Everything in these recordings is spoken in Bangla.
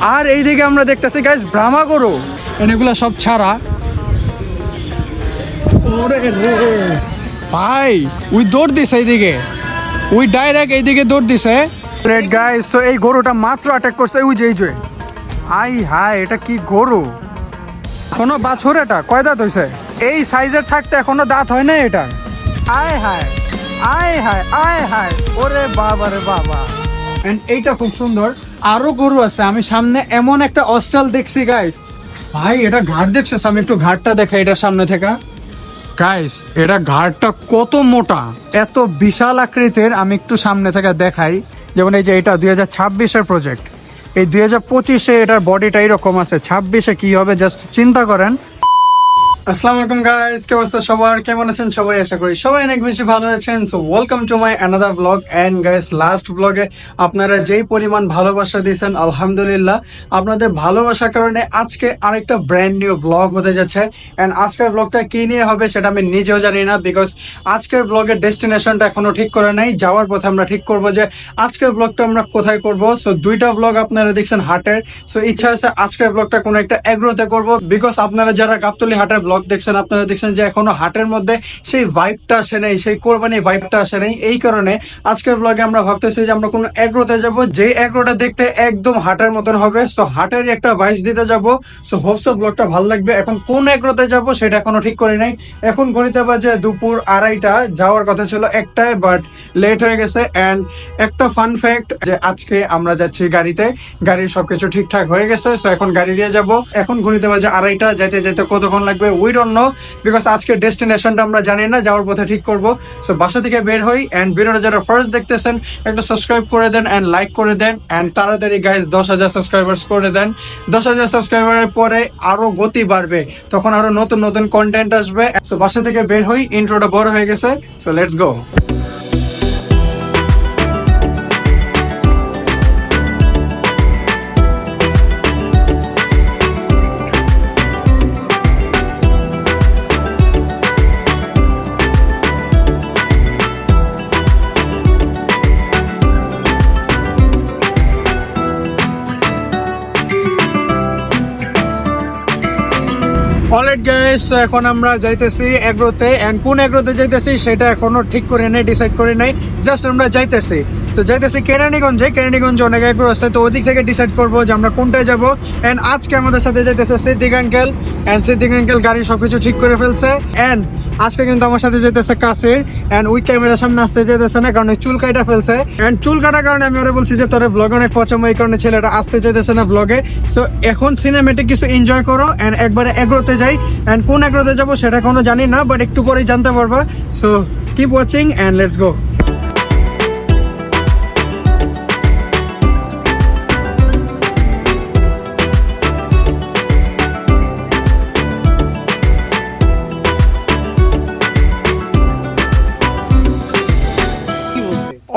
আর এইদিকে আমরা দেখতেছি গাইজ ব্রাহ্মা গরু এগুলা সব ছাড়া। ভাই উই দৌড় দিছে এইদিকে। উই ডাইরেক্ট এইদিকে দৌড় দিছে। তো এই গরুটা মাত্র অ্যাটাক করছে, ওই যে, এই যে। আই হাই এটা কি গরু? কোনো বাছুর এটা? কয় দাঁত হয়েছে এই সাইজের থাকতে এখনও দাঁত হয় না এটা আয় হায় আয় হায় আয় হায়। ওরে বাবা রে বাবা। এন্ড এইটা খুব সুন্দর। আরও গরু আছে, আমি সামনে এমন একটা অস্টাল দেখছি গাইস ভাই, এটা ঘাট দেখছিস আমি একটু ঘাটটা দেখাই এটা সামনে থেকে। গাইস এটা ঘাটটা কত মোটা, এত বিশাল আকৃতির, আমি একটু সামনে থেকে দেখাই। যেমন এই যে এটা দুই হাজার ছাব্বিশের প্রজেক্ট এই দুই হাজার পঁচিশে এটার বডিটা এরকম আছে, ছাব্বিশে কি হবে জাস্ট চিন্তা করেন। আসসালামু আলাইকুম গাইস কি অবস্থা সবার? কেমন আছেন সবাই? আশা করি সবাই অনেক বেশি ভালো আছেন। So welcome to my another blog and guys last ব্লগে আপনারা যেই পরিমাণ ভালোবাসা দিয়েছেন, আলহামদুলিল্লাহ, আপনাদের ভালোবাসার কারণে আজকে আরেকটা ব্র্যান্ড নিউ ব্লগ হতে যাচ্ছে। এন্ড আজকের ব্লগটা কি নিয়ে হবে সেটা আমি নিজেও জানি না বিকজ আজকের ব্লগের ডেস্টিনেশনটা এখনও ঠিক করে নাই। যাওয়ার পথে আমরা ঠিক করব যে আজকের ব্লগটা আমরা কোথায় করব। সো দুইটা ব্লগ আপনারা দেখছেন হাটের। সো ইচ্ছা আছে আজকের ব্লগটা কোনো একটা এগ্রোতে করব বিকজ আপনারা যারা গাবতলি হাটের ব্লগ দেখছেন, আপনারা দেখছেন যে এখনও হাটের মধ্যে সেই ভাইবটা আসে নাই, সেই কোরবানি ভাইবটা আসে নাই। এই কারণে আজকের ব্লগে আমরা ভাবতেছি যে আমরা কোনো এগ্রোতে যাব যে এগ্রোটা দেখতে একদম হাটের মতন হবে। সো হাটের একটা ভাইস দিতে যাব। সো হোপস ব্লগটা ভালো লাগবে। এখন কোন এগ্রোতে যাব সেটা এখনও ঠিক করি নাই। এখন গণিতে বাজে দুপুর আড়াইটা, যাওয়ার কথা ছিল একটায় বাট লেট হয়ে গেছে। এন্ড একটা ফান ফ্যাক্ট যে আজকে আমরা যাচ্ছি গাড়িতে। গাড়ির সবকিছু ঠিকঠাক হয়ে গেছে। সো এখন গাড়ি দিয়ে যাব। এখন গণিতে বাজে আড়াইটা, যাইতে যাইতে কতক্ষণ লাগবে? উই ডোন্ট নো বিকজ আজকে ডেস্টিনেশনটা আমরা জানি না, যাওয়ার পথে ঠিক করব। সো বাসা থেকে বের হই অ্যান্ড ভিডিওটা যারা ফার্স্ট দেখতেছেন, একটা সাবস্ক্রাইব করে দেন অ্যান্ড লাইক করে দেন অ্যান্ড তাড়াতাড়ি গাইজ দশ হাজার সাবস্ক্রাইবার্স করে দেন। দশ হাজার সাবস্ক্রাইবারের পরে আরও গতি বাড়বে, তখন আরও নতুন নতুন কন্টেন্ট আসবে। সো বাসা থেকে বের হই ইন্ট্রোটা বড় হয়ে গেছে সো লেটস গো গাইস এখন আমরা যাইতেছি এগ্রোতে। এন্ড কোন এগ্রোতে যাইতেছি সেটা এখনও ঠিক করে নেই ডিসাইড করে নাই। জাস্ট আমরা যাইতেছি। তো যাইতেছি কেরানীগঞ্জে। কেরানীগঞ্জে অনেক এগ্রো আছে, তো ওদিক থেকে ডিসাইড করব যে আমরা কোনটায় যাব। এন্ড আজকে আমাদের সাথে যাইতেছে Siddique uncle and Siddique uncle গাড়ি সবকিছু ঠিক করে ফেলছে। এন্ড আজকে কিন্তু আমার সাথে যেতেছে কাছের অ্যান্ড ওই ক্যামেরার সামনে আসতে যেতেছে না, কারণ চুল কাটা ফেলছে। অ্যান্ড চুল কাটার কারণে আমি ওরা বলছি যে, তোর ব্লগে অনেক পছন্দ, এই কারণে ছেলেটা আসতে যেতেছে না ব্লগে সো এখন সিনেমেটিক কিছু এনজয় করো অ্যান্ড একবারে এগ্রোতে যাই। অ্যান্ড কোন এগ্রোতে যাব সেটা কোনো জানি না বাট একটু পরেই জানতে পারবা। So keep watching and let's go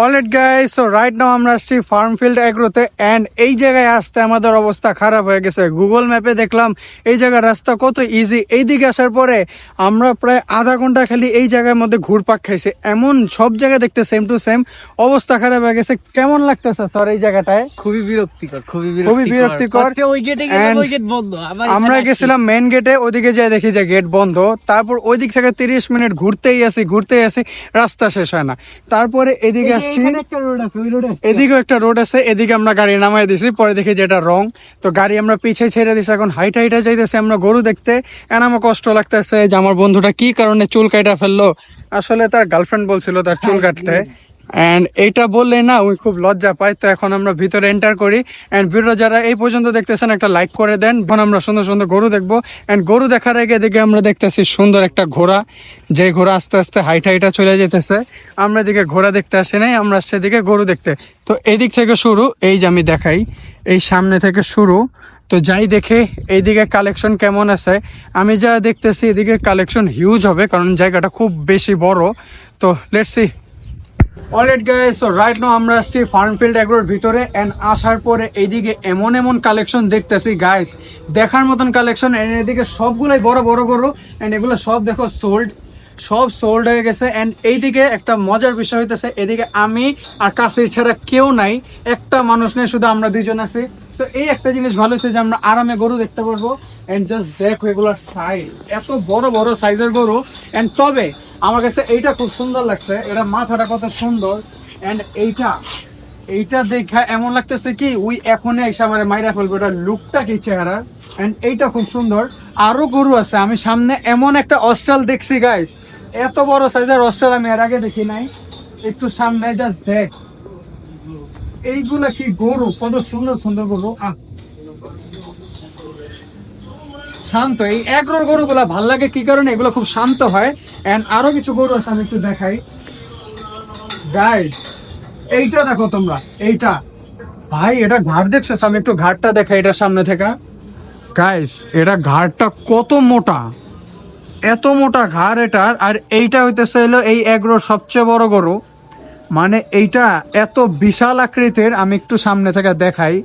alright guys so right now আমরা আসছি ফার্ম ফিল্ড এগ্রোতে এন্ড এই জায়গায় আসতে আমাদের অবস্থা খারাপ হয়ে গেছে। গুগল ম্যাপে দেখলাম এই জায়গার রাস্তা কত ইজি এই দিকে আসার পরে আমরা প্রায় আধা ঘণ্টা খালি এই জায়গার মধ্যে ঘুরপাক খাইছি। এমন সব জায়গা দেখতে সেম টু সেম অবস্থা খারাপ হয়ে গেছে। কেমন লাগতেছে তোর এই জায়গাটায়? খুবই বিরক্তিকর খুবই খুবই বিরক্তিকর। ওই গেটে ওই গেট বন্ধ। আমরা গেছিলাম মেন গেটে ওইদিকে যাই দেখি যে গেট বন্ধ। তারপর ওই দিক থেকে তিরিশ মিনিট ঘুরতেই আসি ঘুরতেই আসি রাস্তা শেষ হয় না। তারপরে এদিকে আসছি এখানে একটা রোড আছে এদিকেও একটা রোড আছে এদিকে আমরা গাড়ি নামাই দিছি পরে দেখি যেটা রং। তো গাড়ি আমরা পিছিয়ে ছেড়ে দিছি এখন হাইটা হাইটে যাইতেছে আমরা গরু দেখতে। এন আমার কষ্ট লাগতেছে যে আমার বন্ধুটা কি কারণে চুল কাটা ফেলল। আসলে তার গার্লফ্রেন্ড বলছিল তার চুল কাটতে। এন্ড এইটা বললে না ওই খুব লজ্জা পায়। তো এখন আমরা ভিতরে এন্টার করি। অ্যান্ড ভিডিও যারা এই পর্যন্ত দেখতেছেন, একটা লাইক করে দেন। এখন আমরা সুন্দর সুন্দর গরু দেখব। অ্যান্ড গরু দেখার আগে এদিকে আমরা দেখতেছি সুন্দর একটা ঘোড়া। যে ঘোড়া আস্তে আস্তে হাইটা হাইটা চলে যেতেছে। আমরা এদিকে ঘোড়া দেখতে আসি নাই, আমরা আসছি এদিকে গরু দেখতে। তো এদিক থেকে শুরু, এই যে আমি দেখাই, এই সামনে থেকে শুরু। তো যাই দেখে, এইদিকে কালেকশন কেমন আছে? আমি যা দেখতেছি, এদিকে কালেকশন হিউজ হবে, কারণ জায়গাটা খুব বেশি বড়। তো let's alright guys so right now আমরা আসছি ফার্ম ফিল্ড এগ্রোর ভিতরে অ্যান্ড আসার পরে এইদিকে এমন এমন কালেকশন দেখতেছি গাইস দেখার মতন কালেকশন এন্ড এদিকে সবগুলাই বড় বড় গরু অ্যান্ড এগুলো সব দেখো সোল্ড সব সোল্ড হয়ে গেছে অ্যান্ড এইদিকে একটা মজার বিষয় হইতেছে, এদিকে আমি আর কাছে ছাড়া কেউ নাই, একটা মানুষ নেই, শুধু আমরা দুইজন আছি। সো এই একটা জিনিস ভালো হয়েছে যে আমরা আরামে গরু দেখতে পারব অ্যান্ড জাস্ট দেখো এগুলার সাইজ এত বড় বড় সাইজের গরু অ্যান্ড তবে আমার কাছে এইটা খুব সুন্দর লাগছে। এটা মাথাটা কত সুন্দর। এন্ড এইটা এইটা দেখা এমন লাগতেছে কি, ওই এখনই এসে আমার মাইরা ফেলব। এটা লুকটা কি চেহারা। এন্ড এইটা খুব সুন্দর। আরও গরু আছে। আমি সামনে এমন একটা অস্ট্রাল দেখছি গাইস এত বড় সাইজের অস্ট্রাল আমি এর আগে দেখি নাই। একটু সামনে জাস্ট দেখ। এইগুলা কি গরু? কত সুন্দর সুন্দর গরু। আহ। শান্ত। এই এগ্রোর গরুগুলা ভালো লাগে, কি কারণে? এগুলো খুব শান্ত হয়। এন্ড আরও কিছু গরু আছে, আমি একটু দেখাই। গাইস এইটা দেখো তোমরা, এইটা। ভাই, এটা ঘাট দেখছ? আমি একটু ঘাটটা দেখাই এটা সামনে থেকে। গাইস এটা ঘাটটা কত মোটা? এত মোটা ঘাড় এটার। আর এইটা হইতেছে হলো এই এগ্রোর সবচেয়ে বড় গরু। মানে এইটা এত বিশাল আকৃতির, আমি একটু সামনে থেকে দেখাই।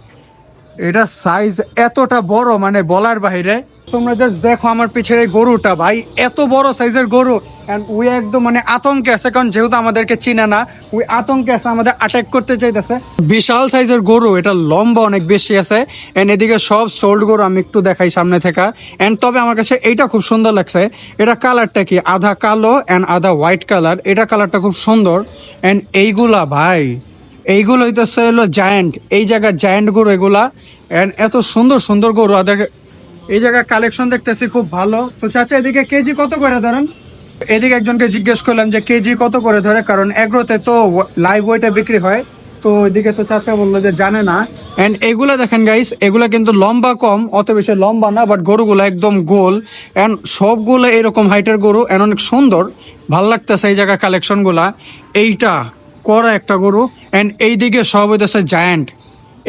এটা সাইজ এতটা বড় মানে বলার বাইরে তোমরা জাস্ট দেখো আমার পিছের এই গরুটা, ভাই। এত বড় সাইজের গরু। অ্যান্ড উই একদম মানে আতঙ্কে আছে, কারণ যেহেতু আমাদেরকে চিনে না উই আতঙ্কে আছে, আমাদের অ্যাটাক করতে চাইতেছে। বিশাল সাইজের গরু, এটা লম্বা অনেক বেশি আছে। এন্ড এদিকে সব সোল্ড গরু আমি একটু দেখাই সামনে থেকে। অ্যান্ড তবে আমার কাছে এইটা খুব সুন্দর লাগছে, এটা কালারটা কি? আধা কালো অ্যান্ড আধা হোয়াইট কালার এটা কালারটা খুব সুন্দর। অ্যান্ড এইগুলা, ভাই, এইগুলো হইতেছে হলো জায়ান্ট এই জায়গার জায়ান্ট গরু এগুলা। অ্যান্ড এত সুন্দর সুন্দর গরু ওদের এই জায়গার কালেকশন দেখতেছি, খুব ভালো। তো চাচা, এদিকে কেজি কত করে ধরেন? এদিকে একজনকে জিজ্ঞেস করলাম যে, কেজি কত করে ধরে? কারণ এগ্রোতে তো লাইভ ওয়েটে বিক্রি হয়। তো এদিকে তো চাচা বলল যে, জানে না। অ্যান্ড এগুলো দেখেন গাইস এগুলো কিন্তু লম্বা কম, অত বেশি লম্বা না বাট গরুগুলো একদম গোল। অ্যান্ড সবগুলো এরকম হাইটের গরু এন্ড অনেক সুন্দর। ভালো লাগতেছে এই জায়গার কালেকশনগুলা এইটা করা একটা গরু। অ্যান্ড এইদিকে সব হইতেছে জায়ান্ট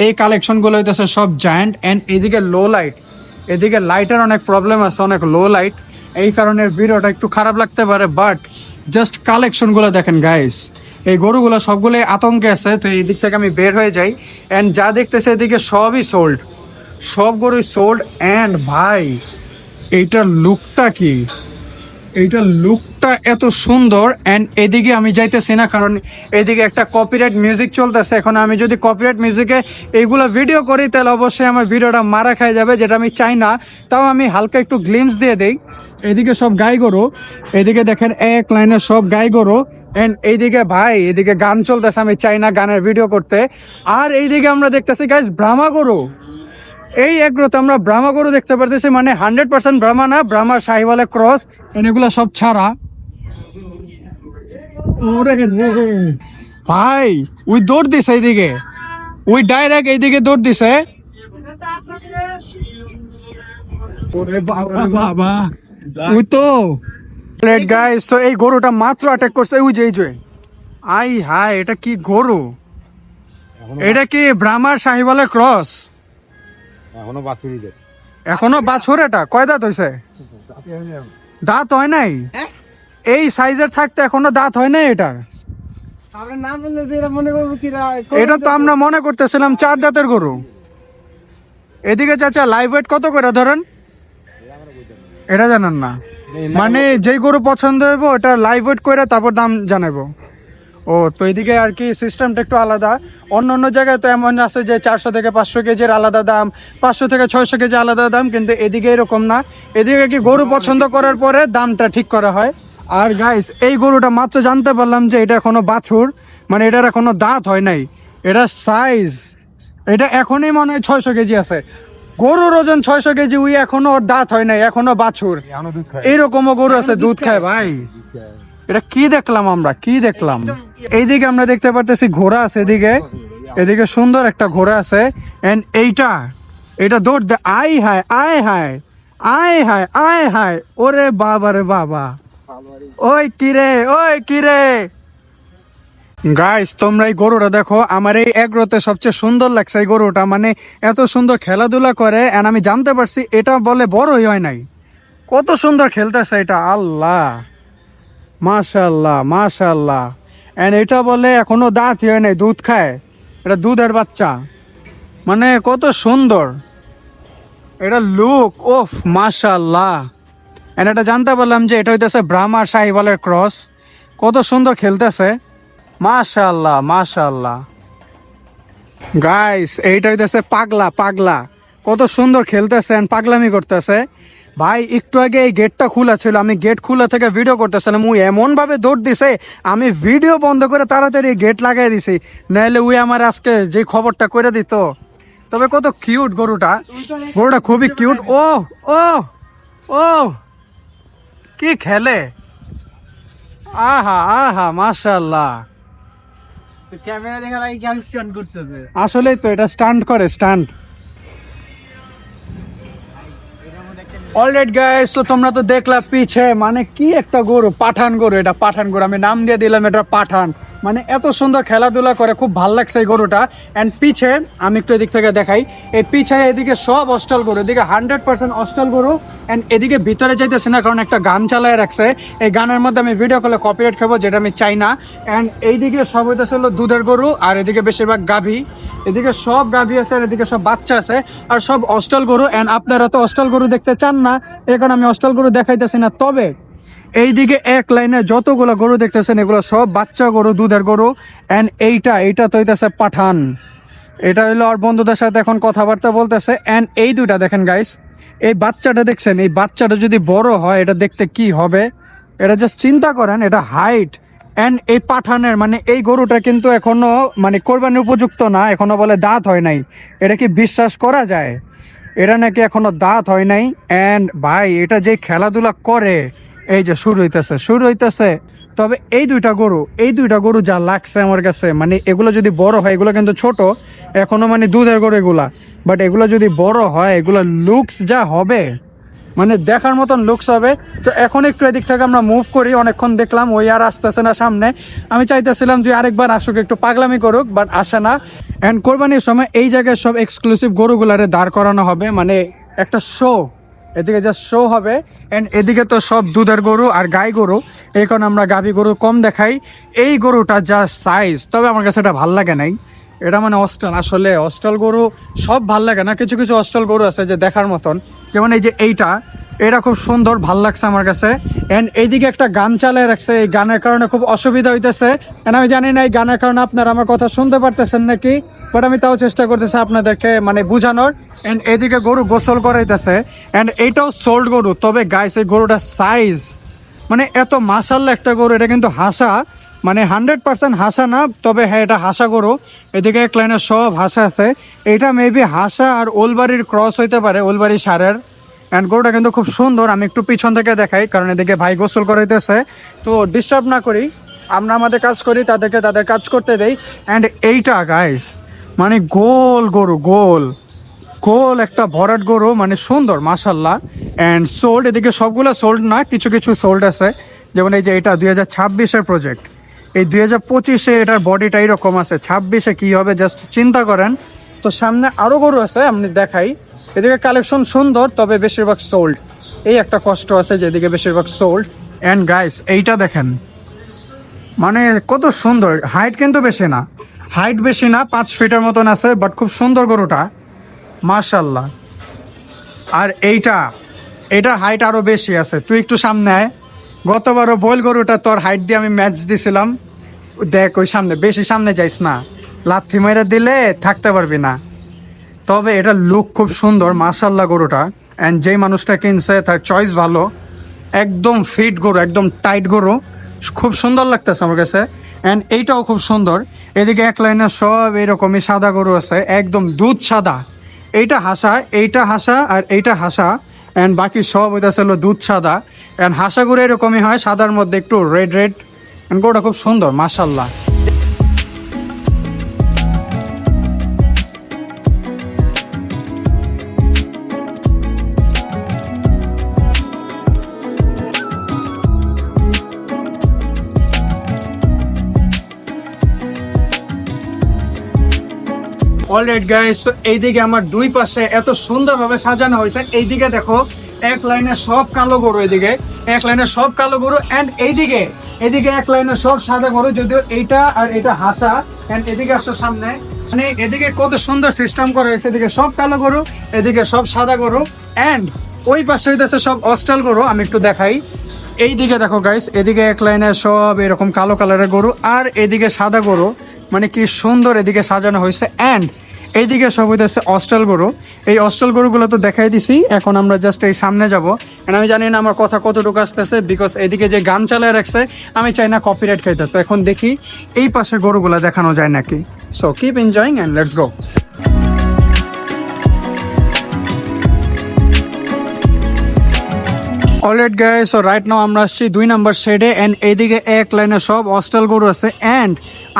এই কালেকশনগুলো হইতেছে সব জায়ান্ট অ্যান্ড এইদিকে লো লাইট এদিকে লাইটের অনেক প্রবলেম আছে, অনেক লো লাইট এই কারণে ভিডিওটা একটু খারাপ লাগতে পারে বাট জাস্ট কালেকশনগুলো দেখেন গাইস এই গরুগুলো সবগুলোই আতঙ্কে আছে, তো এই দিক থেকে আমি বের হয়ে যাই। অ্যান্ড যা দেখতেছে এদিকে সবই সোল্ড সব গরুই সোল্ড অ্যান্ড ভাই, এইটার লুকটা কি? এইটার লুকটা এত সুন্দর এন্ড এদিকে আমি যাইতেছি না, কারণ এদিকে একটা কপিরাইট মিউজিক চলতেছে। এখন আমি যদি কপিরাইট মিউজিকে এইগুলো ভিডিও করি, তাহলে অবশ্যই আমার ভিডিওটা মারা খাই যাবে, যেটা আমি চাই না। তাও আমি হালকা একটু গ্লিমস দিয়ে দেই। এদিকে সব গাই গরু, এদিকে দেখেন এক লাইনে সব গাই গরু। এন্ড এইদিকে ভাই, এদিকে গান চলতেছে, আমি চাই না গানের ভিডিও করতে। আর এইদিকে আমরা দেখতেছি গাইজ ব্রাহ্মা গরু। এই এগ্রোতে আমরা ব্রাহ্মা গরু দেখতে পারতেছি মানে হান্ড্রেড পার্সেন্ট ব্রাহ্মা না, ব্রাহ্মা সাহিওয়ালে ক্রস এগুলো সব ছাড়া। ভাই, ওই দৌড় দিছে এইদিকে। ওই ডাইরেক্ট এইদিকে দৌড় দিছে। বাবা তো। এই গরুটা মাত্র করছে যে, এই আই হাই এটা কি গরু? এটা কি ব্রাহ্মার সাহিওয়ালের ক্রস? এখনও বাঁচুরি দেয়। এখনও বাছুর এটা? কয় দাঁত হয়েছে দাঁত হয় নাই? এই সাইজের থাকতে এখনও দাঁত হয় নাই এটা আমরা না বললে যে এরা মনে করব কিরা এটা তো আমরা মনে করতেছিলাম চার দাঁতের গরু। এদিকে চাচা লাইভ ওয়েট কত করে ধরেন? এটা জানেন না। মানে যেই গরু পছন্দ হইব ওটা লাইভ ওয়েট করে তারপর দাম জানাব ও তো এদিকে আর কি সিস্টেমটা একটু আলাদা। অন্য অন্য জায়গায় তো এমন আছে যে চারশো থেকে পাঁচশো কেজির আলাদা দাম পাঁচশো থেকে ছয়শো কেজি আলাদা দাম কিন্তু এদিকে এরকম না। এদিকে কি গরু পছন্দ করার পরে দামটা ঠিক করা হয়। আর গাইস এই গরুটা মাত্র জানতে পারলাম যে এটা এখনও বাছুর মানে এটার এখনও দাঁত হয় নাই। এটা সাইজ এটা এখনই মনে হয় ছয়শো কেজি আছে। গরুর ওজন ছয়শো কেজি উই এখনও ওর দাঁত হয় নাই এখনও বাছুর। দুধ গরু আছে দুধ খায় ভাই। এটা কি দেখলাম আমরা? কি দেখলাম? এইদিকে আমরা দেখতে পারতেছি ঘোড়া আছে এদিকে। এদিকে সুন্দর একটা ঘোড়া আছে। এন্ড এইটা এটা দৌড় আই হায়, আয় হায় আয় হায় আয় হায়। ওরে বাবা রে বাবা। ওই কিরে ওই কিরে গাইস তোমরা এই গরুটা দেখো, আমার এই এগ্রোতে সবচেয়ে সুন্দর লাগছে এই গরুটা। মানে এত সুন্দর খেলাধুলা করে আমি জানতে পারছি এটা বলে বড়ই হয় নাই। কত সুন্দর খেলতেছে এটা, আল্লাহ। মাশাল্লাহ মাশাল্লাহ এন্ড এটা বলে এখনও দাঁত হয় নাই, দুধ খায়। এটা দুধের বাচ্চা। মানে কত সুন্দর। এটা লুক ওফ মাশাল্লাহ এন্ড এটা জানতে পারলাম যে এটা হইতেছে ব্রাহ্মা সাহিওয়ালের ক্রস কত সুন্দর খেলতেছে। মাশাল্লাহ মাশাল্লাহ গাইস এইটা হইতেছে পাগলা পাগলা। কত সুন্দর খেলতেছে and পাগলামি করতেছে। ভাই একটু আগে এই গেটটা খোলা ছিল আমি গেট খোলা থেকে ভিডিও করতেছিলাম উই এমন ভাবে দৌড় দিছে আমি ভিডিও বন্ধ করে তাড়াতাড়ি গেট লাগাই দিছি নাহলে উই আমার আজকে যে খবরটা করে দিত। তবে কত কিউট গরুটা গরুটা খুবই কিউট ও ও ও কি খেলে? আহা আহা মাশাল্লাহ ক্যামেরা দেখা লাগে আসলেই তো এটা স্টান্ট করে স্টান্ট অলরেড গাইস তো তোমরা তো দেখলা পিছে মানে কি একটা গরু পাঠান গরু এটা পাঠান গরু আমি নাম দিয়ে দিলাম, এটা পাঠান। মানে এত সুন্দর খেলাধুলা করে, খুব ভালো লাগছে এই গরুটা। অ্যান্ড পিছে, আমি একটু এদিক থেকে দেখাই। এই পিছে এদিকে সব অস্টাল গরু, এদিকে হান্ড্রেড পার্সেন্ট অস্টাল গরু। অ্যান্ড এদিকে ভিতরে যাইতেছে না, কারণ একটা গান চালায় রাখছে। এই গানের মধ্যে আমি ভিডিও করলে কপিরাইট খাব, যেটা আমি চাই না। অ্যান্ড এইদিকে সব হইতেছে হলো দুধের গরু, আর এদিকে বেশিরভাগ গাভী। এদিকে সব গাভী আছে, আর এদিকে সব বাচ্চা আছে, আর সব অস্টাল গরু। অ্যান্ড আপনারা তো অস্টাল গরু দেখতে চান না এখন আমি অস্টাল গরু দেখাইতেছি না। তবে এইদিকে এক লাইনে যতগুলো গরু দেখতেছেন, এগুলো সব বাচ্চা গরু, দুধের গরু। অ্যান্ড এইটা এইটা তো হইতেছে পাঠান। এটা হইল আর বন্ধুদের সাথে এখন কথাবার্তা বলতেছে। অ্যান্ড এই দুইটা দেখেন গাইস এই বাচ্চাটা দেখছেন? এই বাচ্চাটা যদি বড় হয়, এটা দেখতে কি হবে? এটা জাস্ট চিন্তা করেন, এটা হাইট অ্যান্ড এই পাঠানের মানে এই গরুটা কিন্তু এখনও মানে কোরবানির উপযুক্ত না, এখনও বলে দাঁত হয় নাই। এটা কি বিশ্বাস করা যায়? এটা নাকি এখনও দাঁত হয় নাই? অ্যান্ড ভাই, এটা যে খেলাধুলা করে এই যে শুরু হইতেছে শুরু হইতেছে। তবে এই দুইটা গরু, এই দুইটা গরু যা লাগছে আমার কাছে মানে এগুলো যদি বড় হয়, এগুলো কিন্তু ছোট, এখনও মানে দুধের গরু এগুলা। বাট এগুলো যদি বড় হয়, এগুলো লুকস যা হবে মানে দেখার মতন লুকস হবে। তো এখন একটু এদিক থেকে আমরা মুভ করি, অনেকক্ষণ দেখলাম, ওই আর আসতেছে না সামনে। আমি চাইতেছিলাম যে আরেকবার আসুক, একটু পাগলামি করুক বাট আসে না। অ্যান্ড কোরবানির সময় এই জায়গায় সব এক্সক্লুসিভ গরুগুলারে দাঁড় করানো হবে মানে একটা শো এদিকে যা শো হবে। এন্ড এদিকে তো সব দুধের গরু আর গাই গরু। এখন আমরা গাভী গরু কম দেখাই। এই গরুটা যা সাইজ তবে আমার কাছে এটা ভালো লাগে নাই। এটা মানে অস্টল আসলে অস্টল গরু সব ভালো লাগে না। কিছু কিছু অস্টল গরু আছে যে দেখার মতন। যেমন এই যে এইটা এটা খুব সুন্দর, ভালো লাগছে আমার কাছে। এন্ড এইদিকে একটা গান চালিয়ে রাখছে, এই গানের কারণে খুব অসুবিধা হইতেছে। এন্ড আমি জানি না এই গানের কারণে আপনারা আমার কথা শুনতে পারতেছেন নাকি বাট আমি তাও চেষ্টা করতেছি আপনাদেরকে মানে বুঝানোর। এন্ড এদিকে গরু গোসল করাইতেছে। এন্ড এইটাও সোল্ড গরু, তবে গাইস এই গরুটার সাইজ মানে এত মাসাল্লা একটা গরু, এটা কিন্তু হাসা। মানে হান্ড্রেড পার্সেন্ট হাসা না, তবে হ্যাঁ এটা হাসা গরু। এদিকে এক লাইনে সব হাসা আছে। এটা মেবি হাসা আর ওলবাড়ির ক্রস হইতে পারে, ওলবাড়ি সারের। অ্যান্ড গরুটা কিন্তু খুব সুন্দর, আমি একটু পিছন থেকে দেখাই, কারণ এদিকে ভাই গোসল করাইতেছে। তো ডিস্টার্ব না করি, আমরা আমাদের কাজ করি, তাদেরকে তাদের কাজ করতে দেই। অ্যান্ড এইটা গাইস মানে গোল গরু, গোল। গোল একটা ভরাট গরু মানে সুন্দর মাসাল্লাহ অ্যান্ড সোল্ড এদিকে সবগুলো সোল্ড না, কিছু কিছু সোল্ড আছে। যেমন এই যে এটা দুই হাজার ছাব্বিশের প্রজেক্ট এই দুই হাজার পঁচিশে এটার বডিটা এরকম আছে, ছাব্বিশে কী হবে জাস্ট চিন্তা করেন। তো সামনে আরও গরু আছে আপনি দেখাই। এদিকে কালেকশন সুন্দর, তবে বেশিরভাগ সোল্ড এই একটা কষ্ট আছে যেদিকে বেশিরভাগ সোল্ড অ্যান্ড গাইস এইটা দেখেন। মানে কত সুন্দর। হাইট কিন্তু বেশি না। হাইট বেশি না, পাঁচ ফিটের মতন আছে বাট খুব সুন্দর গরুটা। মাশাল্লাহ আর এইটা এটার হাইট আরও বেশি আছে। তুই একটু সামনে আয়। গতবারও বল গরুটা তোর হাইট দিয়ে আমি ম্যাচ দিছিলাম। দেখ, ওই সামনে, বেশি সামনে যাইস না। লাথি মেরে দিলে থাকতে পারবি না। তবে এটা লুক খুব সুন্দর মাশাল্লাহ গরুটা। অ্যান্ড যেই মানুষটা কিনছে, তার চয়েস ভালো। একদম ফিট গরু, একদম টাইট গরু। খুব সুন্দর লাগতেছে আমার কাছে। অ্যান্ড এইটাও খুব সুন্দর। এদিকে এক লাইনে সব এরকমই সাদা গরু আছে, একদম দুধ সাদা। এইটা হাসা এইটা হাসা আর এইটা হাসা। অ্যান্ড বাকি সব হইতেছে হলো দুধ সাদা। অ্যান্ড হাসা গরু এরকমই হয়, সাদার মধ্যে একটু রেড রেড অ্যান্ড গরুটা খুব সুন্দর মাসাল্লাহ অলরেড গাইস এইদিকে আমার দুই পাশে এত সুন্দরভাবে সাজানো হয়েছে। এইদিকে দেখো, এক লাইনে সব কালো গরু এদিকে, এক লাইনে সব কালো গরু এন্ড এইদিকে এদিকে এক লাইনে সব সাদা গরু, যদিও এইটা আর এটা হাসা এন্ড এদিকে আসছে সামনে। মানে এদিকে কত সুন্দর সিস্টেম করা হয়েছে, এদিকে সব কালো গরু, এদিকে সব সাদা গরু এন্ড ওই পাশে হইতেছে সব অস্টাল গরু, আমি একটু দেখাই। এইদিকে দেখো গাইস এদিকে এক লাইনে সব এরকম কালো কালারের গরু, আর এদিকে সাদা গরু মানে কি সুন্দর এদিকে সাজানো হয়েছে অ্যান্ড এইদিকে সব হইতেছে অস্টাল গরু। এই অস্টাল গরুগুলো তো দেখাই দিছি, এখন আমরা জাস্ট এই সামনে যাব। আমি জানি না আমার কথা কতটুকু আসতেছে বিকজ এদিকে যে গান চালায় রাখছে, আমি চাই না কপিরাইট খাইতে। তো এখন দেখি এই পাশের গরুগুলো দেখানো যায় নাকি। So keep enjoying and let's go alright guy so right now আমরা আসছি দুই নাম্বার শেডে অ্যান্ড এইদিকে এক লাইনে সব অস্টাল গরু আছে। অ্যান্ড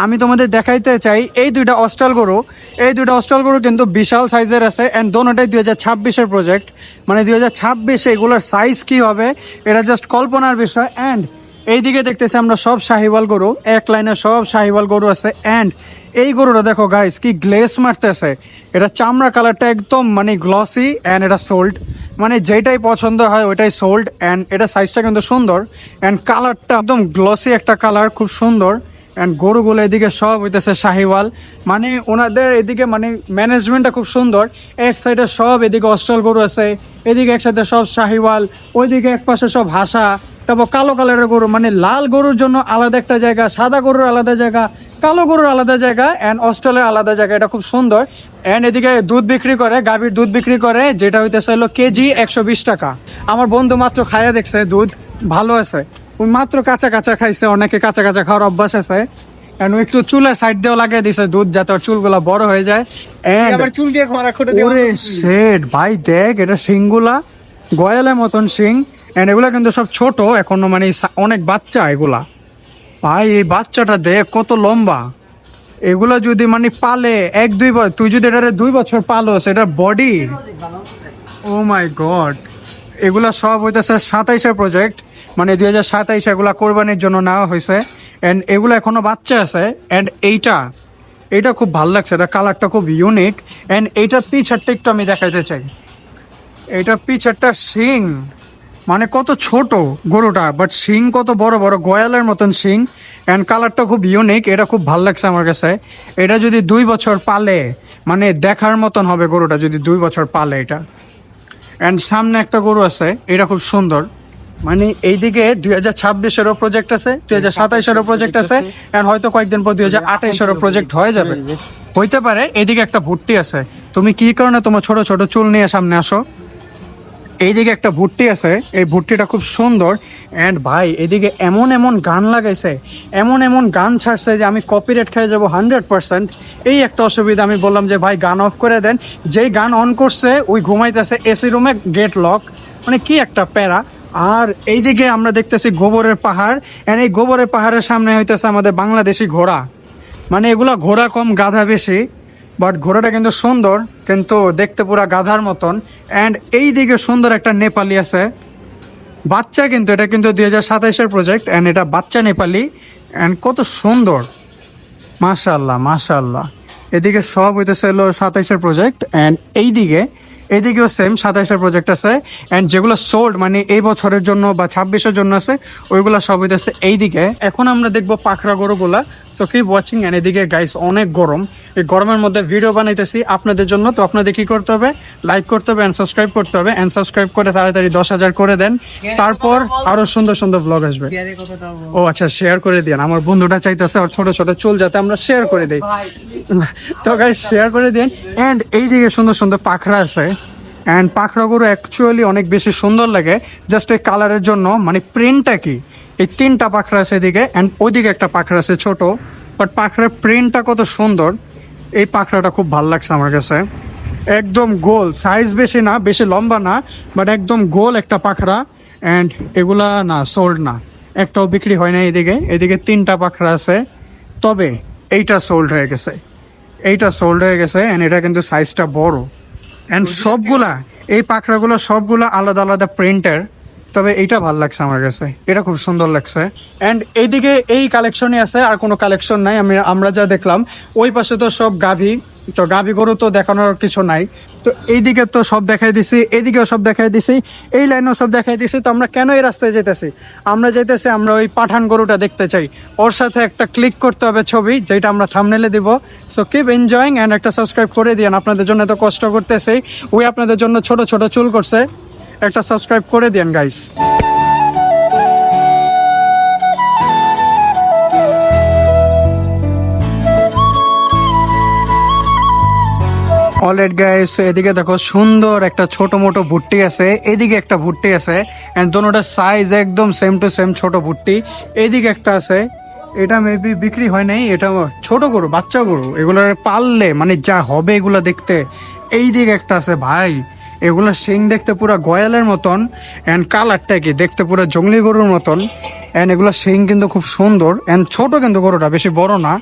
আমি তোমাদের দেখাইতে চাই, এই দুইটা অস্টাল গরু এই দুইটা অস্টাল গরু কিন্তু বিশাল সাইজের আছে অ্যান্ড দোনোটাই দুই হাজার ছাব্বিশের প্রজেক্ট মানে দুই হাজার ছাব্বিশে এগুলোর সাইজ কী হবে, এটা জাস্ট কল্পনার বিষয়। অ্যান্ড এইদিকে দেখতেছি আমরা সব শাহিওয়াল গরু, এক লাইনে সব শাহিওয়াল গরু আছে। অ্যান্ড এই গরুটা দেখো গাইস কি গ্লেস মারতেছে। এটা চামড়া কালারটা একদম মানে গ্লসি অ্যান্ড এটা সোল্ড মানে যেটাই পছন্দ হয় ওইটাই সোল্ড অ্যান্ড এটা সাইজটা কিন্তু সুন্দর। অ্যান্ড কালারটা একদম গ্লসি একটা কালার খুব সুন্দর। অ্যান্ড গরুগুলো এদিকে সব হইতেছে শাহিওয়াল। মানে ওনাদের এদিকে মানে ম্যানেজমেন্টটা খুব সুন্দর। এক সাইডে সব এদিকে অস্ট্রাল গরু আছে, এদিকে এক সাইডে সব শাহিওয়াল, ওইদিকে এক পাশে সব হাসা, তারপর কালো কালারের গরু মানে লাল গরুর জন্য আলাদা একটা জায়গা, সাদা গরুর আলাদা জায়গা, কালো গরুর আলাদা জায়গা অ্যান্ড অস্ট্রেলের আলাদা জায়গা, এটা খুব সুন্দর। অ্যান্ড এদিকে দুধ বিক্রি করে, গাভীর দুধ বিক্রি করে, যেটা হইতেছে হলো কেজি একশো বিশ টাকা। আমার বন্ধু মাত্র খাইয়া দেখছে দুধ, ভালো আছে। ওই মাত্র কাঁচা কাঁচা খাইছে অনেকে কাঁচা কাঁচা খাওয়ার অভ্যাস আছে। ও একটু চুলের সাইড দিয়েও লাগিয়ে দিছে দুধ যাতে ওর চুলগুলো বড় হয়ে যায়। আবার চুল দিয়ে মারা খুঁটে দিয়ে ওরে ভাই দেখ এটা শিংগুলা গয়ালের মতন শিং। এন্ড এগুলা কিন্তু সব ছোট এখনও মানে অনেক বাচ্চা এগুলা। ভাই এই বাচ্চাটা দেখ কত লম্বা। এগুলা যদি মানে পালে এক দুই বছর তুই যদি এটা দুই বছর পালো সেটা বডি ও মাই গড এগুলা সব হইতেছে সাতাইশের প্রজেক্ট মানে দুই হাজার সাতাইশ এগুলো কোরবানির জন্য নেওয়া হয়েছে। অ্যান্ড এগুলো এখনও বাচ্চা আছে। অ্যান্ড এইটা এইটা খুব ভালো লাগছে। এটা কালারটা খুব ইউনিক অ্যান্ড এইটার পিছারটা একটু আমি দেখাইতে চাই। এইটার পিছারটা শিং। মানে কত ছোট গরুটা বাট শিং কত বড় বড়, গয়ালের মতন শিং। অ্যান্ড কালারটা খুব ইউনিক এটা খুব ভালো লাগছে আমার কাছে। এটা যদি দুই বছর পালে মানে দেখার মতন হবে গরুটা, যদি দুই বছর পালে এটা। অ্যান্ড সামনে একটা গরু আছে, এটা খুব সুন্দর। মানে এইদিকে দুই হাজার ছাব্বিশেরও প্রজেক্ট আছে, দুই হাজার সাতাইশেরও প্রজেক্ট আছে অ্যান্ড হয়তো কয়েকদিন পর দুই হাজার আঠাইশেরও প্রজেক্ট হয়ে যাবে। হইতে পারে এদিকে একটা ভুট্টি আছে। তুমি কি কারণে তোমার ছোট ছোট চুল নিয়ে সামনে আসো? এইদিকে একটা ভুট্টি আছে, এই ভুট্টিটা খুব সুন্দর। অ্যান্ড ভাই এদিকে এমন এমন গান লাগাইছে, এমন এমন গান ছাড়ছে যে আমি কপিরেট খেয়ে যাব হান্ড্রেড পার্সেন্ট। এই একটা অসুবিধা, আমি বললাম যে ভাই, গান অফ করে দেন। যেই গান অন করছে, ওই ঘুমাইতেছে এসি রুমে গেট লক মানে কি একটা প্যারা। আর এইদিকে আমরা দেখতেছি গোবরের পাহাড় অ্যান্ড এই গোবরের পাহাড়ের সামনে হইতেছে আমাদের বাংলাদেশি ঘোড়া। মানে এগুলা ঘোড়া কম, গাধা বেশি বাট ঘোড়াটা কিন্তু সুন্দর, কিন্তু দেখতে পুরা গাধার মতন। অ্যান্ড এই দিকে সুন্দর একটা নেপালি আছে। বাচ্চা কিন্তু, এটা কিন্তু দুই হাজার সাতাইশের প্রজেক্ট অ্যান্ড এটা বাচ্চা নেপালি অ্যান্ড কত সুন্দর। মাশাল্লাহ মাশাল্লাহ এদিকে সব হইতেছে হলো সাতাইশের প্রজেক্ট অ্যান্ড এইদিকে এদিকেও সেম সাতাইশের প্রজেক্ট আছে অ্যান্ড যেগুলো সোল্ড মানে এই বছরের জন্য বা ছাব্বিশের জন্য আছে, ওইগুলো সব হইতেছে এইদিকে। এখন আমরা দেখব পাখরা গরুগুলা। সো কিপ ওয়াচিং অ্যান্ড এদিকে গাইস অনেক গরম। এই গরমের মধ্যে ভিডিও বানাইতেছি আপনাদের জন্য। তো আপনাদের কি করতে হবে? লাইক করতে হবে অ্যান্ড সাবস্ক্রাইব করতে হবে অ্যান্ড সাবস্ক্রাইব করে তাড়াতাড়ি দশ হাজার করে দেন। তারপর আরও সুন্দর সুন্দর ব্লগ আসবে। ও আচ্ছা শেয়ার করে দিন আমার বন্ধুটা চাইতেছে আর ছোট ছোট চুল যাতে আমরা শেয়ার করে দিই। তো গাইস শেয়ার করে দিন অ্যান্ড এইদিকে সুন্দর সুন্দর পাখরা আছে। অ্যান্ড পাখরাগুলো অ্যাকচুয়ালি অনেক বেশি সুন্দর লাগে। জাস্ট এই কালারের জন্য মানে প্রিন্টটা কি? এই তিনটা পাখরা আছে এদিকে অ্যান্ড ওইদিকে একটা পাখরা আছে ছোট। বাট পাখরার প্রিন্টটা কত সুন্দর। এই পাখরাটা খুব ভালো লাগছে আমার কাছে। একদম গোল সাইজ বেশি না, বেশি লম্বা না বাট একদম গোল একটা পাখরা। অ্যান্ড এগুলা না সোল্ড না। একটাও বিক্রি হয় না এদিকে। এদিকে তিনটা পাখরা আছে। তবে এইটা সোল্ড হয়ে গেছে। এইটা সোল্ড হয়ে গেছে অ্যান্ড এটা কিন্তু সাইজটা বড়। এন্ড সবগুলা এই পাখরাগুলো সবগুলা আলাদা আলাদা প্রিন্টের তবে এইটা ভালো লাগছে আমার কাছে। এটা খুব সুন্দর লাগছে। এন্ড এইদিকে এই কালেকশনই আছে আর কোনো কালেকশন নাই। আমি আমরা যা দেখলাম ওই পাশে তো সব গাভী। তো গাভি গরু তো দেখানোর কিছু নাই। তো এইদিকে তো সব দেখাই দিছি, এইদিকেও সব দেখাই দিছি, এই লাইনেও সব দেখাই দিছি, তো আমরা কেন এই রাস্তায় যেতেছি আমরা যেতেছি আমরা ওই পাঠান গরুটা দেখতে চাই। ওর সাথে একটা ক্লিক করতে হবে ছবি, যেটা আমরা থামনেলে দিব। সো কিপ এনজয়িং অ্যান্ড একটা সাবস্ক্রাইব করে দিন আপনাদের জন্য এত কষ্ট করতেছি, ওই আপনাদের জন্য ছোট ছোট চুল করছে। একটা সাবস্ক্রাইব করে দিয়েন গাইস অলরেড গাইস এদিকে দেখো সুন্দর একটা ছোট মোটো ভুট্টি আছে। এদিকে একটা ভুট্টি আছে এন্ড দোনোটা সাইজ একদম সেম টু সেম ছোট ভুট্টি। এইদিকে একটা আছে, এটা মেবি বিক্রি হয় নাই, এটা ছোট গরু, বাচ্চা গরু, এগুলো পাললে মানে যা হবে এগুলো দেখতে। এই দিকে একটা আছে ভাই, এগুলো শিং দেখতে পুরো গয়ালের মতন অ্যান্ড কালারটা কি, দেখতে পুরো জঙ্গলি গরুর মতন। অ্যান্ড এগুলো শিং কিন্তু খুব সুন্দর অ্যান্ড ছোট কিন্তু গরুটা, বেশি বড় না।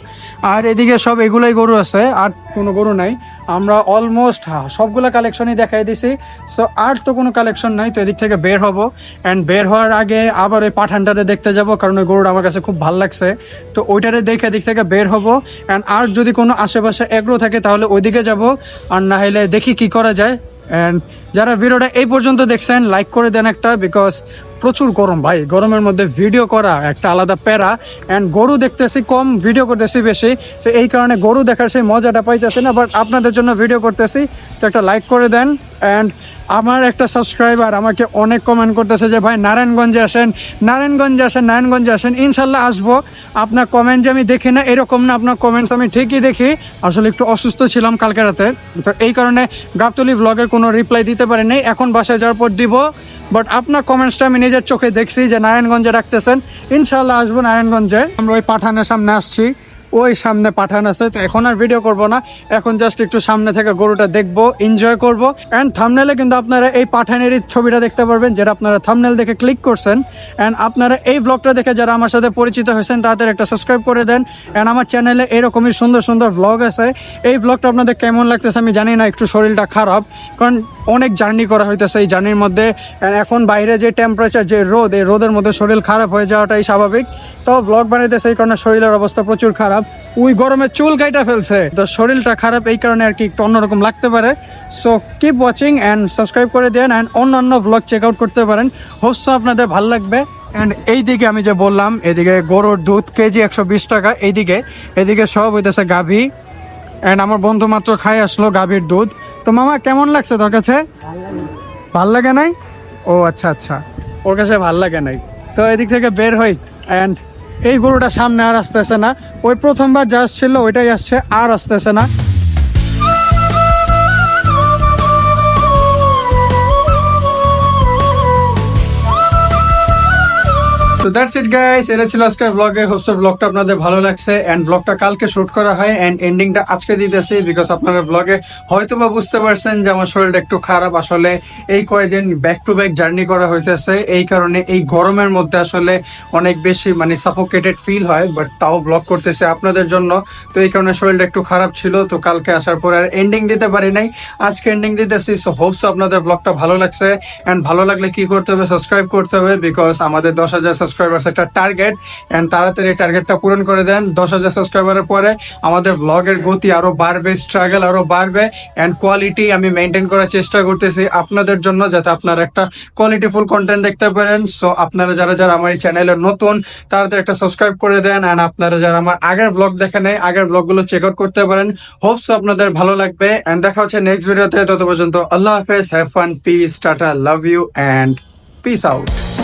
আর এদিকে সব এগুলাই গরু আছে, আর কোনো গরু নাই। আমরা অলমোস্ট সবগুলো কালেকশনই দেখাই দিছি। সো আর তো কোনো কালেকশন নাই, তো এদিক থেকে বের হব। অ্যান্ড বের হওয়ার আগে আবার ওই পাঠানটারে দেখতে যাব, কারণ ওই গরুটা আমার কাছে খুব ভালো লাগছে। তো ওইটারে দেখে এদিক থেকে বের হব। অ্যান্ড আর যদি কোনো আশেপাশে এগ্রো থাকে, তাহলে ওইদিকে যাব। আর না হলে দেখি কি করা যায়। অ্যান্ড যারা ভিডিওটা এই পর্যন্ত দেখছেন লাইক করে দেন একটা বিকজ প্রচুর গরম ভাই। গরমের মধ্যে ভিডিও করা একটা আলাদা প্যারা। অ্যান্ড গরু দেখতেছি, কম ভিডিও করতেছি বেশি। তো এই কারণে গরু দেখার সেই মজাটা পাইতেছে না বাট আপনাদের জন্য ভিডিও করতেছি। তো একটা লাইক করে দেন। অ্যান্ড আমার একটা সাবস্ক্রাইবার আমাকে অনেক কমেন্ট করতেছে যে, ভাই, নারায়ণগঞ্জে আসেন নারায়ণগঞ্জে আসেন নারায়ণগঞ্জে আসেন, ইনশাল্লাহ আসব। আপনার কমেন্ট যে আমি দেখি না, এরকম না। আপনার কমেন্টস আমি ঠিকই দেখি। আসলে একটু অসুস্থ ছিলাম কালকে রাতে। তো এই কারণে গাবতলি ব্লগের কোনো রিপ্লাই দিতে পারি নাই। এখন বাসায় যাওয়ার পর দিব। বাট আপনার কমেন্টসটা আমি নিজের চোখে দেখছি যে, নারায়ণগঞ্জে রাখতেছেন ইনশাল্লাহ আসব নারায়ণগঞ্জে। আমরা ওই পাঠানের সামনে আসছি। ওই সামনে পাঠান আছে। তো এখন আর ভিডিও করব না। এখন জাস্ট একটু সামনে থেকে গরুটা দেখব এনজয় করব। অ্যান্ড থামনেলে কিন্তু আপনারা এই পাঠানেরই ছবিটা দেখতে পারবেন, যেটা আপনারা থামনেল দেখে ক্লিক করছেন। অ্যান্ড আপনারা এই ব্লগটা দেখে যারা আমার সাথে পরিচিত হয়েছেন, তাদের একটা সাবস্ক্রাইব করে দেন। অ্যান্ড আমার চ্যানেলে এরকমই সুন্দর সুন্দর ব্লগ আছে। এই ব্লগটা আপনাদের কেমন লাগতেছে আমি জানি না, একটু শরীরটা খারাপ। কারণ অনেক জার্নি করা হইতেছে এই জার্নির মধ্যে। এখন বাইরে যে টেম্পারেচার যে রোদ, এই রোদের মধ্যে শরীর খারাপ হয়ে যাওয়াটাই স্বাভাবিক। তো ব্লগ বানাইতেছে এই কারণে শরীরের অবস্থা প্রচুর খারাপ। ওই গরমে চুল কাইটা ফেলছে। তো শরীরটা খারাপ, এই কারণে আর কি একটু অন্যরকম লাগতে পারে। So keep watching and subscribe করে দেন অ্যান্ড অন্যান্য ব্লগ চেক আউট করতে পারেন। হোপস আপনাদের ভালো লাগবে। অ্যান্ড এইদিকে আমি যে বললাম, এদিকে গরুর দুধ কেজি একশো বিশ টাকা। এইদিকে, এদিকে সব হইতেছে গাভী। অ্যান্ড আমার বন্ধু মাত্র খাই আসলো গাভীর দুধ। তো মামা, কেমন লাগছে তোর কাছে? ভালো লাগে নাই? ও আচ্ছা আচ্ছা। ওর কাছে ভালো লাগে নাই। তো এদিক থেকে বের হই। অ্যান্ড এই গরুটা সামনে আর আসতেছে না। ওই প্রথমবার যা আসছিল, ওইটাই আসছে, আর আসতেছে না। সো দ্যাটস ইট গাইস এটা ছিল আজকের ব্লগে হোপস ব্লগটা আপনাদের ভালো লাগছে। এন্ড ব্লগটা কালকে শুট করা হয়। এন্ড এন্ডিংটা আজকে দিতেছি বিকজ আপনারা ব্লগে হয়তো বা বুঝতে পারছেন যে আমার শরীরটা একটু খারাপ। আসলে এই কয়েকদিন ব্যাক টু ব্যাক জার্নি করা হইতেছে। এই কারণে এই গরমের মধ্যে আসলে অনেক বেশি মানে সাফোকেটেড ফিল হয়। বাট তাও ব্লগ করতেছে আপনাদের জন্য। তো এই কারণে শরীরটা একটু খারাপ ছিল। তো কালকে আসার পরে আর এন্ডিং দিতে পারি নাই। আজকে এন্ডিং দিতেছি। সো হোপস আপনাদের ব্লগটা ভালো লাগছে। এন্ড ভালো লাগলে কি করতে হবে? সাবস্ক্রাইব করতে হবে বিকজ আমাদের দশ হাজার সাবস্ক্রাইবার্স একটা টার্গেট এন্ড তাড়াতাড়ি টার্গেটটা পূরণ করে দেন। দশ হাজার সাবস্ক্রাইবারের পরে আমাদের ব্লগের গতি আরও বাড়বে স্ট্রাগল আরও বাড়বে এন্ড কোয়ালিটি আমি মেনটেন করার চেষ্টা করতেছি আপনাদের জন্য যাতে আপনারা একটা কোয়ালিটিফুল কন্টেন্ট দেখতে পারেন। সো আপনারা যারা যারা আমার এই চ্যানেলে নতুন, তাড়াতাড়ি একটা সাবস্ক্রাইব করে দেন এন্ড আপনারা যারা আমার আগের ব্লগ দেখে নেয়, আগের ব্লগগুলো চেক আউট করতে পারেন। হোপস আপনাদের ভালো লাগবে এন্ড দেখা হচ্ছে নেক্সট ভিডিওতে তত পর্যন্ত আল্লাহ হাফেজ have fun peace tata love you and peace out